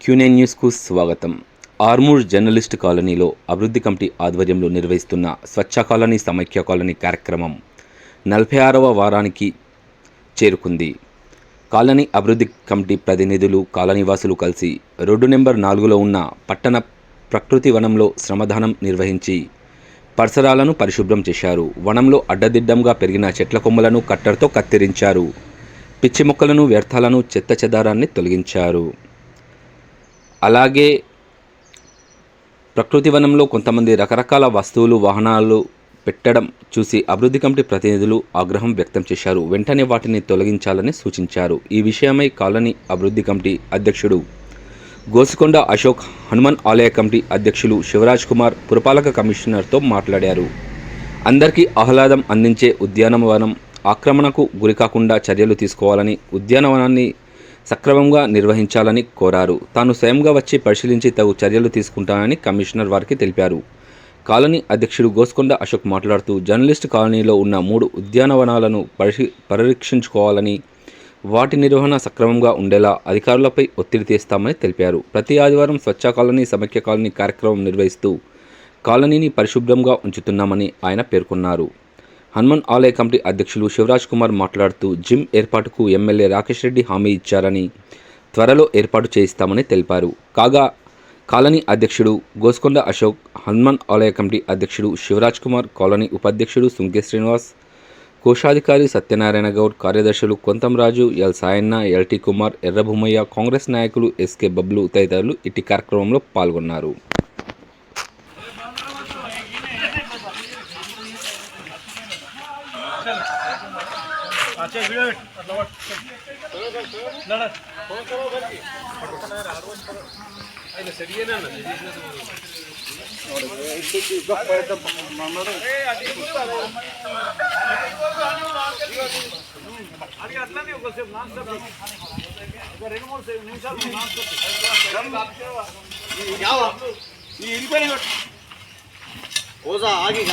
Quinine న్యూస్కు స్వాగతం. Armoor journalist కాలనీలో అభివృద్ధి కమిటీ ఆధ్వర్యంలో నిర్వహిస్తున్న స్వచ్ఛ కాలనీ సమైక్య కాలనీ కార్యక్రమం నలభై ఆరవ వారానికి చేరుకుంది. కాలనీ అభివృద్ధి కమిటీ ప్రతినిధులు కాలనీవాసులు కలిసి రోడ్డు నెంబర్ నాలుగులో ఉన్న పట్టణ ప్రకృతి వనంలో శ్రమదానం నిర్వహించి పరిసరాలను పరిశుభ్రం చేశారు. వనంలో అడ్డదిడ్డంగా పెరిగిన చెట్ల కొమ్మలను కట్టర్తో కత్తిరించారు. పిచ్చి మొక్కలను వ్యర్థాలను చెత్త చెదారాన్ని తొలగించారు. అలాగే ప్రకృతి వనంలో కొంతమంది రకరకాల వస్తువులు వాహనాలు పెట్టడం చూసి అభివృద్ధి కమిటీ ప్రతినిధులు ఆగ్రహం వ్యక్తం చేశారు. వెంటనే వాటిని తొలగించాలని సూచించారు. ఈ విషయమై కాలనీ అభివృద్ధి కమిటీ అధ్యక్షుడు గోసికొండ అశోక్ హనుమాన్ ఆలయ కమిటీ అధ్యక్షులు శివరాజ్ కుమార్ పురపాలక కమిషనర్తో మాట్లాడారు. అందరికీ ఆహ్లాదం అందించే ఉద్యానవనం ఆక్రమణకు గురికాకుండా చర్యలు తీసుకోవాలని ఉద్యానవనాన్ని సక్రమంగా నిర్వహించాలని కోరారు. తాను స్వయంగా వచ్చి పరిశీలించి తగు చర్యలు తీసుకుంటానని కమిషనర్ వారికి తెలిపారు. కాలనీ అధ్యక్షుడు గోస్కొండ అశోక్ మాట్లాడుతూ జర్నలిస్ట్ కాలనీలో ఉన్న మూడు ఉద్యానవనాలను పరిశీ పరిరక్షించుకోవాలని వాటి నిర్వహణ సక్రమంగా ఉండేలా అధికారులపై ఒత్తిడి తెస్తామని తెలిపారు. ప్రతి ఆదివారం స్వచ్ఛ కాలనీ సమైక్య కాలనీ కార్యక్రమం నిర్వహిస్తూ కాలనీని పరిశుభ్రంగా ఉంచుతున్నామని ఆయన పేర్కొన్నారు. హనుమాన్ ఆలయ కమిటీ అధ్యక్షులు శివరాజ్ కుమార్ మాట్లాడుతూ జిమ్ ఏర్పాటుకు ఎమ్మెల్యే రాకేష్ రెడ్డి హామీ ఇచ్చారని త్వరలో ఏర్పాటు చేయిస్తామని తెలిపారు. కాగా కాలనీ అధ్యక్షుడు గోస్కొండ అశోక్ హనుమాన్ ఆలయ కమిటీ అధ్యక్షుడు శివరాజ్ కుమార్ కాలనీ ఉపాధ్యక్షుడు సుంకే శ్రీనివాస్ కోశాధికారి సత్యనారాయణ గౌడ్ కార్యదర్శులు Kontamraju L Sayanna LT Kumar Errabhumaiah Congress నాయకులు ఎస్కే బబ్లు తదితరులు ఇట్టి కార్యక్రమంలో పాల్గొన్నారు. चल अच्छा वीडियो लवट लड़त फोन करो घर की ಇಲ್ಲ ಸರಿಯೇನ ನೋಡಿ ಇಷ್ಟಕ್ಕೆ ಗಪ್ಪ ಆಯ್ತಪ್ಪ ಮಾಡು ಏ ಅದೇ ಅದೇ ಅಲ್ಲನೇ ಒಂದು ಸೇವ್ ನಾನ್ ಸೇವ್ ಈಗ ಎರಡು ಮೂರು ಸೇವ್ ನಿಮಿಷ ನಾನ್ ಸೇವ್ ಯಾವ ಈ ಇರಿಪನೆ ಹೋಸ ಆಗೀಗ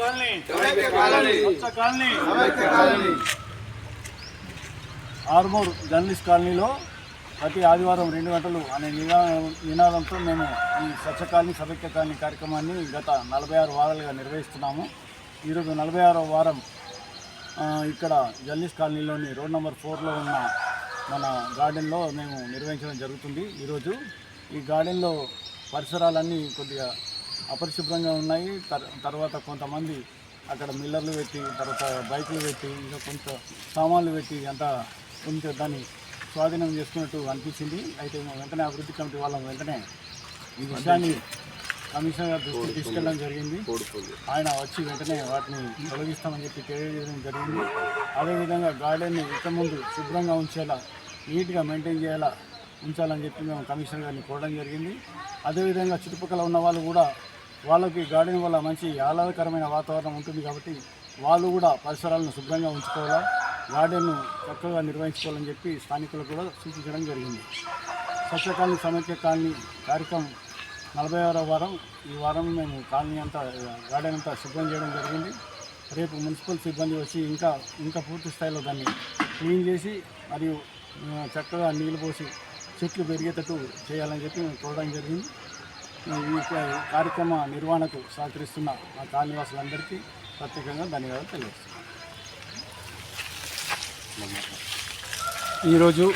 కాలనీ. ఆర్మూర్ జర్నలిస్ట్ కాలనీలో ప్రతి ఆదివారం రెండు గంటలు అనే నినా నినాదంతో మేము ఈ స్వచ్ఛ కాలనీ సమైక్య కాలనీ కార్యక్రమాన్ని గత నలభై ఆరు వారాలుగా నిర్వహిస్తున్నాము. ఈరోజు నలభై ఆరో వారం ఇక్కడ జర్నలిస్ట్ కాలనీలోని రోడ్ నెంబర్ ఫోర్లో ఉన్న మన గార్డెన్లో మేము నిర్వహించడం జరుగుతుంది. ఈరోజు ఈ గార్డెన్లో పరిసరాలన్నీ కొద్దిగా అపరిశుభ్రంగా ఉన్నాయి. తర్- తర్వాత కొంతమంది అక్కడ మిల్లర్లు పెట్టి తర్వాత బైకులు పెట్టి ఇంకా కొంత సామాన్లు పెట్టి అంతా కొంచెం దాన్ని స్వాధీనం చేసుకున్నట్టు అనిపించింది. అయితే మేము వెంటనే అభివృద్ధి కమిటీ వాళ్ళం వెంటనే ఈ విషయాన్ని కమిషనర్ గారి దృష్టికి తీసుకెళ్ళడం జరిగింది. ఆయన వచ్చి వెంటనే వాటిని తొలగిస్తామని చెప్పి తెలియజేయడం జరిగింది. అదేవిధంగా గార్డెన్ని ఇక ముందు శుభ్రంగా ఉంచేలా నీట్గా మెయింటైన్ చేయాలా ఉంచాలని చెప్పి మేము కమిషనర్ గారిని కోరడం జరిగింది. అదేవిధంగా చుట్టుపక్కల ఉన్న వాళ్ళు కూడా వాళ్ళకి గార్డెన్ వల్ల మంచి ఆహ్లాదకరమైన వాతావరణం ఉంటుంది కాబట్టి వాళ్ళు కూడా పరిసరాలను శుభ్రంగా ఉంచుకోవాలా గార్డెన్ను చక్కగా నిర్వహించుకోవాలని చెప్పి స్థానికులకు కూడా సూచించడం జరిగింది. స్వచ్ఛ కాలనీ సమైక్య కాలనీ కార్యక్రమం నలభై ఆరో వారం. ఈ వారం మేము కాలనీ అంతా గార్డెన్ అంతా శుభ్రం చేయడం జరిగింది. రేపు మున్సిపల్ సిబ్బంది వచ్చి ఇంకా ఇంకా పూర్తి స్థాయిలో దాన్ని క్లీన్ చేసి మరియు చక్కగా నీళ్ళు పోసి చెట్లు పెరిగేటట్టు చేయాలని చెప్పి మేము చూడడం జరిగింది. ఈ కార్యక్రమ నిర్వహణకు సహకరిస్తున్న మా కాలనివాసులందరికీ ప్రత్యేకంగా ధన్యవాదాలు తెలియజేస్తున్నాను ఈరోజు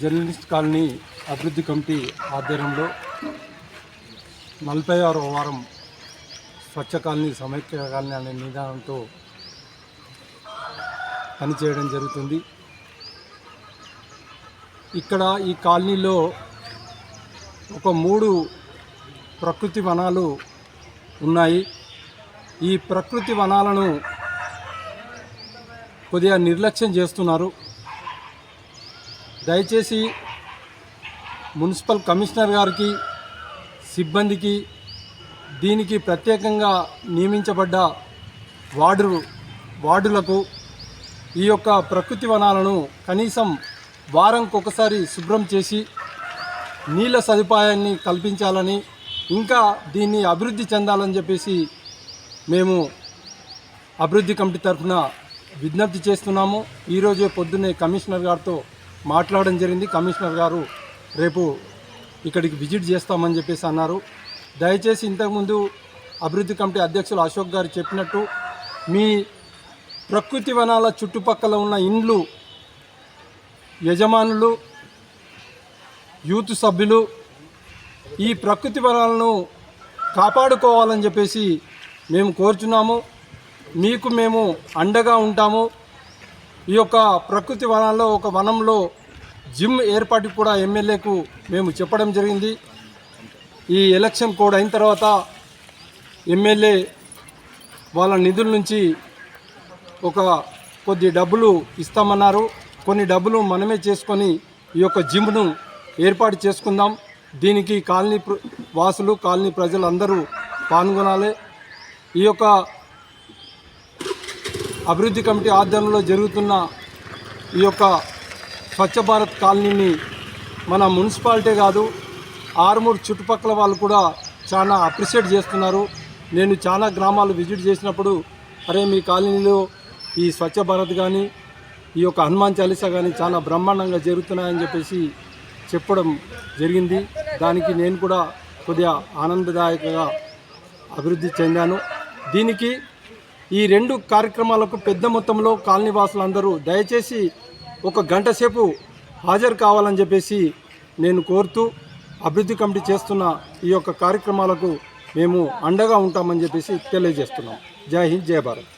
జర్నలిస్ట్ కాలనీ అభివృద్ధి కమిటీ ఆధ్వర్యంలో నలభై ఆరో వారం స్వచ్ఛ కాలనీ సమైక్య కాలనీ అనే నిదానంతో పనిచేయడం జరుగుతుంది. ఇక్కడ ఈ కాలనీలో ఒక మూడు ప్రకృతి వనాలు ఉన్నాయి. ఈ ప్రకృతి వనాలను కొద్దిగా నిర్లక్ష్యం చేస్తున్నారు. దయచేసి మున్సిపల్ కమిషనర్ గారికి సిబ్బందికి దీనికి ప్రత్యేకంగా నియమించబడ్డ వార్డు వార్డులకు ఈ యొక్క ప్రకృతి వనాలను కనీసం వారంకొకసారి శుభ్రం చేసి నీళ్ళ సదుపాయాన్ని కల్పించాలని ఇంకా దీన్ని అభివృద్ధి చెందాలని చెప్పేసి మేము అభివృద్ధి కమిటీ తరఫున విజ్ఞప్తి చేస్తున్నాము. ఈరోజే పొద్దున్నే కమిషనర్ గారితో మాట్లాడడం జరిగింది. కమిషనర్ గారు రేపు ఇక్కడికి విజిట్ చేస్తామని చెప్పేసి అన్నారు. దయచేసి ఇంతకుముందు అభివృద్ధి కమిటీ అధ్యక్షులు అశోక్ గారు చెప్పినట్టు మీ ప్రకృతి వనాల చుట్టుపక్కల ఉన్న ఇండ్లు యజమానులు యూత్ సభ్యులు ఈ ప్రకృతి వనాలను కాపాడుకోవాలని చెప్పేసి మేము కోరుచున్నాము. మీకు మేము అండగా ఉంటాము. ఈ యొక్క ప్రకృతి వనాల్లో ఒక వనంలో జిమ్ ఏర్పాటు కూడా ఎమ్మెల్యేకు మేము చెప్పడం జరిగింది. ఈ ఎలక్షన్ కోడ్ అయిన తర్వాత ఎమ్మెల్యే వాళ్ళ నిధుల నుంచి ఒక కొద్ది డబ్బులు ఇస్తామన్నారు. కొన్ని డబ్బులు మనమే చేసుకొని ఈ యొక్క జిమ్ను ఏర్పాటు చేసుకుందాం. దీనికి కాలనీ వాసులు కాలనీ ప్రజలందరూ పాల్గొనాలి. ఈ యొక్క అభివృద్ధి కమిటీ ఆధ్వర్యంలో జరుగుతున్న ఈ యొక్క స్వచ్ఛ భారత్ కాలనీని మన మున్సిపాలిటీ కాదు ఆరుమూరు చుట్టుపక్కల వాళ్ళు కూడా చాలా అప్రిషియేట్ చేస్తున్నారు. నేను చాలా గ్రామాలు విజిట్ చేసినప్పుడు అరే మీ కాలనీలో ఈ స్వచ్ఛ భారత్ కానీ ఈ యొక్క హనుమాన్ చాలీసా కానీ చాలా బ్రహ్మాండంగా జరుగుతున్నాయని చెప్పేసి చెప్పడం జరిగింది. దానికి నేను కూడా కొద్దిగా ఆనందదాయకంగా అభివృద్ధి చెందాను. దీనికి ఈ రెండు కార్యక్రమాలకు పెద్ద మొత్తంలో కాలనీవాసులందరూ దయచేసి ఒక గంట సేపు హాజరు కావాలని చెప్పేసి నేను కోరుతూ అభివృద్ధి కమిటీ చేస్తున్న ఈ యొక్క కార్యక్రమాలకు మేము అండగా ఉంటామని చెప్పేసి తెలియజేస్తున్నాం. జై హింద్ జై భారత్.